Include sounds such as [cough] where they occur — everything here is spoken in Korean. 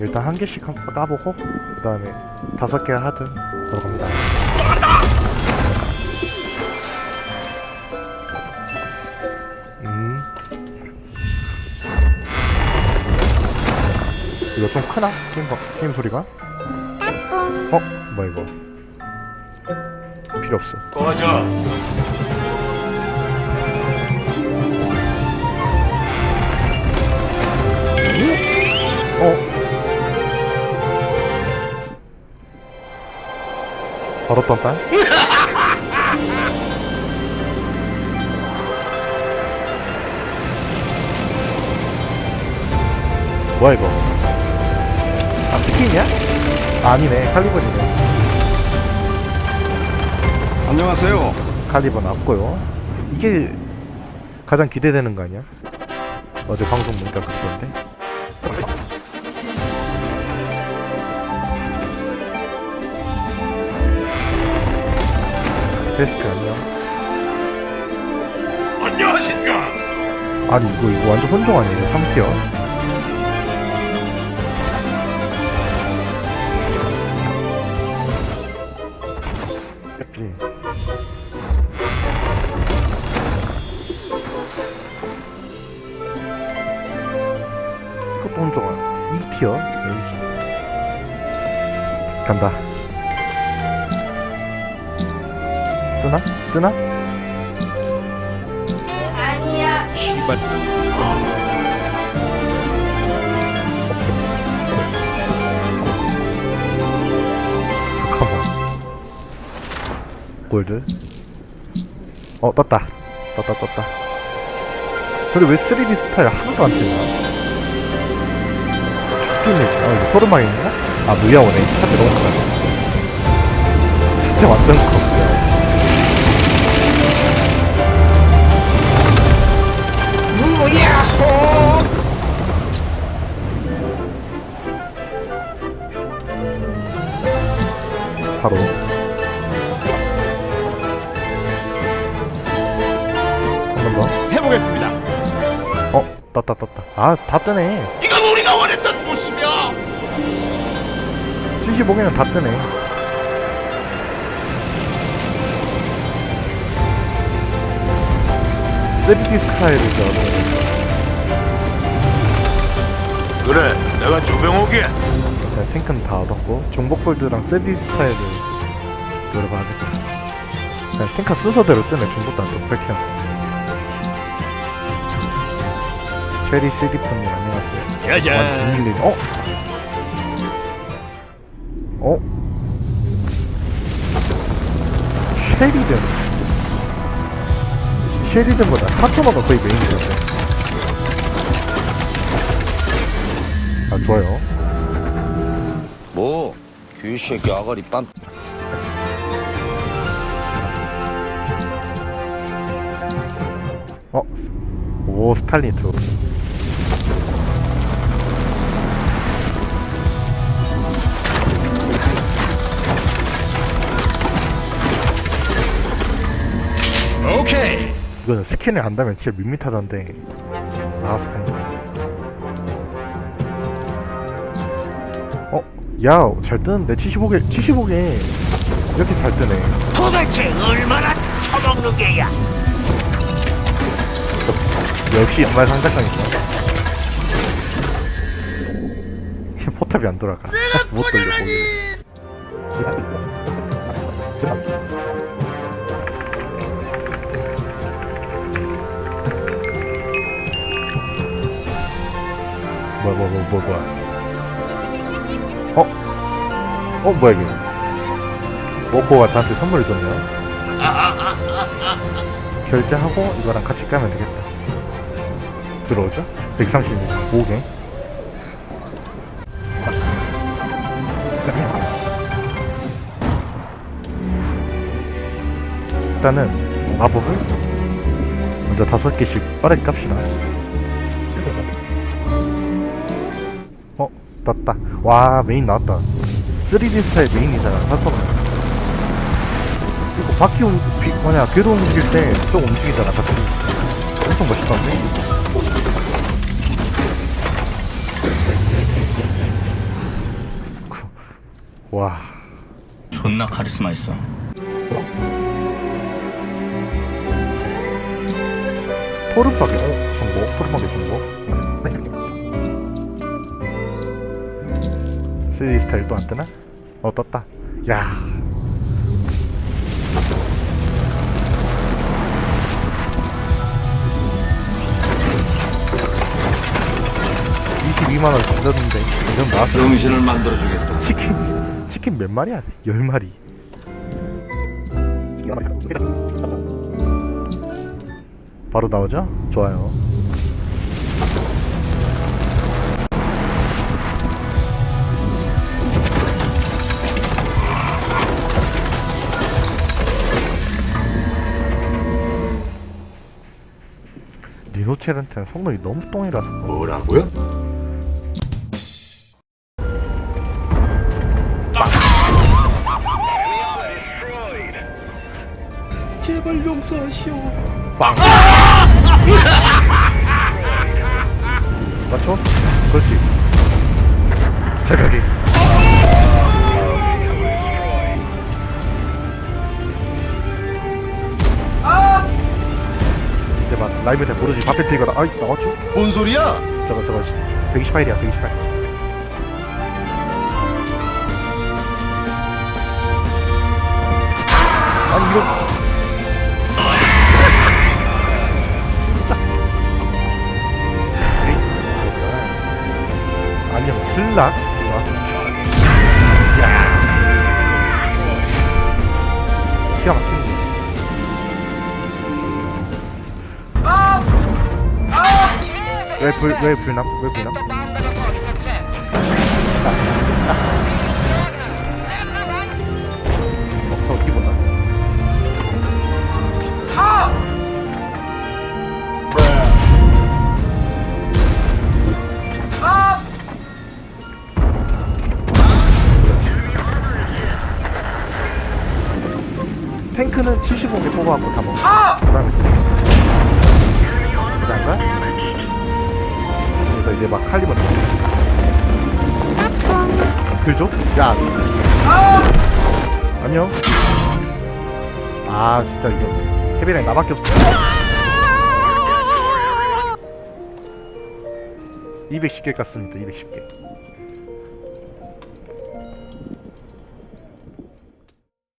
일단 한 개씩 한- 까보고 그 다음에 다섯 개 하든 들어갑니다. 음. 이거 좀 크나? 게임, 거- 게임 소리가? 어? 뭐야 이거? 필요 없어. 꺼져. 바로 떴다? [laughs] 뭐야 이거? 아 스킨이야? 아, 아니네 칼리버이네 안녕하세요. 칼리버 나왔고요 이게 가장 기대되는 거 아니야? 어제 방송 보니까 그던데 데스크 안녕 안녕하신가? 아니 이거 이거 완전 혼종 아니에요 3티어 예. 이것도 혼종 아니야 2티어 간다 뜨나? 뜨나? 아니야. 시발. 잠깐만 골드 어 떴다 떴다 떴다 근데 왜 3D 스타일 하나도 안 뜨냐 해 아, 이거 토르마인인가? 아 무야오네 차체 너무 크다 차체 완전 커 해보겠습니다. 어, 떴다 떴다. 아, 다 뜨네. 이건 우리가 원했던 모습이야. 75개는 다 뜨네. 쓰리디 스타일이죠. 그래, 내가 조병옥이. 일단 탱크는 다 얻었고 중복골드랑 쓰리디 스타일을 노려봐야겠다. 그냥 탱크 순서대로 뜨네. 중복도 안 뜨고 백형. 체리 슬기프님 안녕하세요. 야야. 웬일이 아, 어? 어? 쉐리든 쉐리든보다 사토마가 거의 메인이죠. 아 좋아요. 뭐? 귀새끼 아가리 빰. 어? 오 스탈린 2 이. 이거는 스킨을 안다면 진짜 밋밋하던데. 나가서 가니까 어? 야 잘 뜨는데? 75개 75개. 이렇게 잘 뜨네. 도대체 얼마나 처먹는 게야? 역시 연말 상작가니까 포탑이 안 돌아가. 못 돌려 뭐야 뭐야 뭐야 뭐야 뭐야. 어? 어 뭐야 이게? 워코가 저한테 선물을 줬네요. 결제하고 이거랑 같이 까면 되겠다. 들어오죠? 135개 일단은 마법을 먼저 다섯 개씩 빠르게 깝시다 떴다. 와 메인 나왔다. 3D 스타일 메인이잖아 사소는 이거 바퀴 움, 비, 뭐냐 궤도 움직일 때좀 움직이잖아 바퀴. 엄청 멋있던데? 와. 존나 카리스마 있어. 토르파게 어? 중복 토르파게 중복 3D 스타일 또 안 뜨나? 어 떴다 야 (22만원) 주셨는데 이건 나왔어 정신을 만들어 주겠다. 치킨 치킨 몇 마리야? 열 마리. 바로 나오죠? 좋아요. 리노체렌트는 성능이 너무 똥이라서 뭐라고요? 제발 용서하시오. 빵. 맞춰? 그렇지. 자각이. 라이브 때 모르지 바페 피거라. 아이 나왔죠? 뭔 소리야? 저거 저거 128이야 128. 아니 이거 진짜 에이, 그렇구나. 아니면 슬락 왜 불, 왜 불남? 왜 불남? 어. 탱크는 75개 뽑아갖고 다 먹어. 그 다음에 그런가? 그래서 이제 막 칼리버 들죠? 야. 안녕. 아 진짜 이거 헤비랑 나밖에 없어. 210개 깠습니다 210개